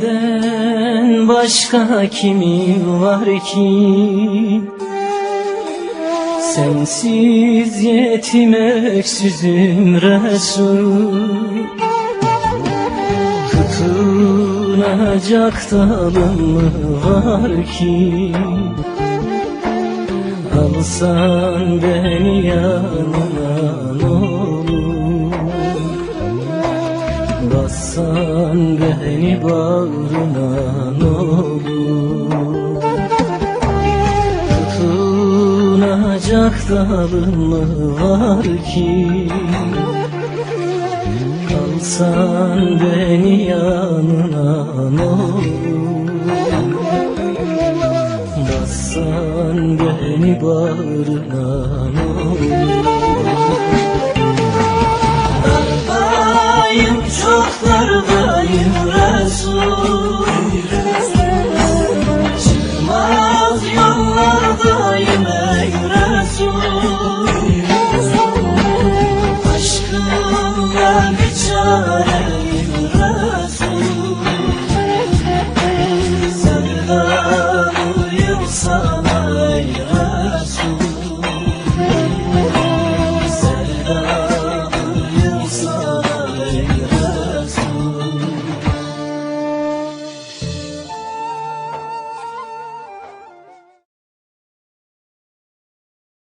Senden başka kimin var ki? Sensiz yetim öksüzüm Resul. Tutunacak dalım mı var ki? Alsan beni yanına Bassan beni bağrına ne olur. Tutunacak dalım mı var ki? Alsan beni yanına ne olur. Bassan beni bağrına ne olur Sevdalıyım sana